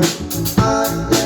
I, I.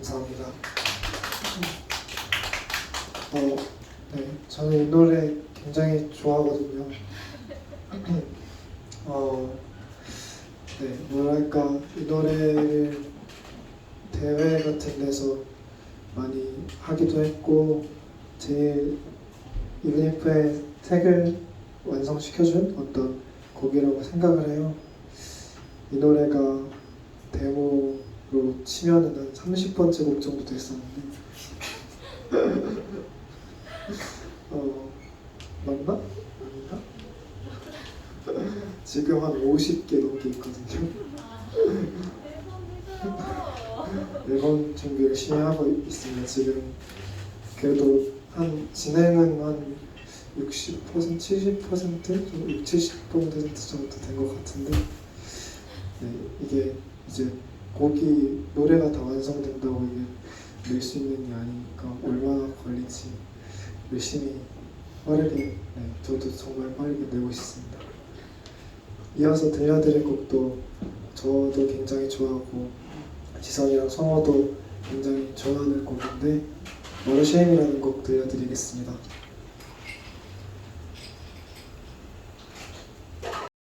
감사합니다. 어, 네, 저는 이 노래 굉장히 좋아하거든요. 어, 네, 뭐랄까 이 노래를 대회 같은 데서 많이 하기도 했고 제일 이브니프의 색을 완성시켜준 어떤 곡이라고 생각을 해요. 이 노래가 데모 로 치면은 한 30번째 곡 정도 됐었는데. 어 맞나? 아닌가? 지금 한 50개 넘게 있거든요. 앨범 준비 열심히 하고 있습니다 지금. 그래도 한 진행은 한 60%, 70% 정도, 60, 70% 정도 된 것 같은데. 네, 이게 이제 곡이 노래가 다 완성된다고 이게 낼 수 있는 게 아니니까 얼마나 걸릴지 열심히 빠르게 네, 저도 정말 빠르게 내고 싶습니다. 이어서 들려드릴 곡도 저도 굉장히 좋아하고 지성이랑 성호도 굉장히 좋아하는 곡인데 머르쉐임이라는 곡 들려드리겠습니다.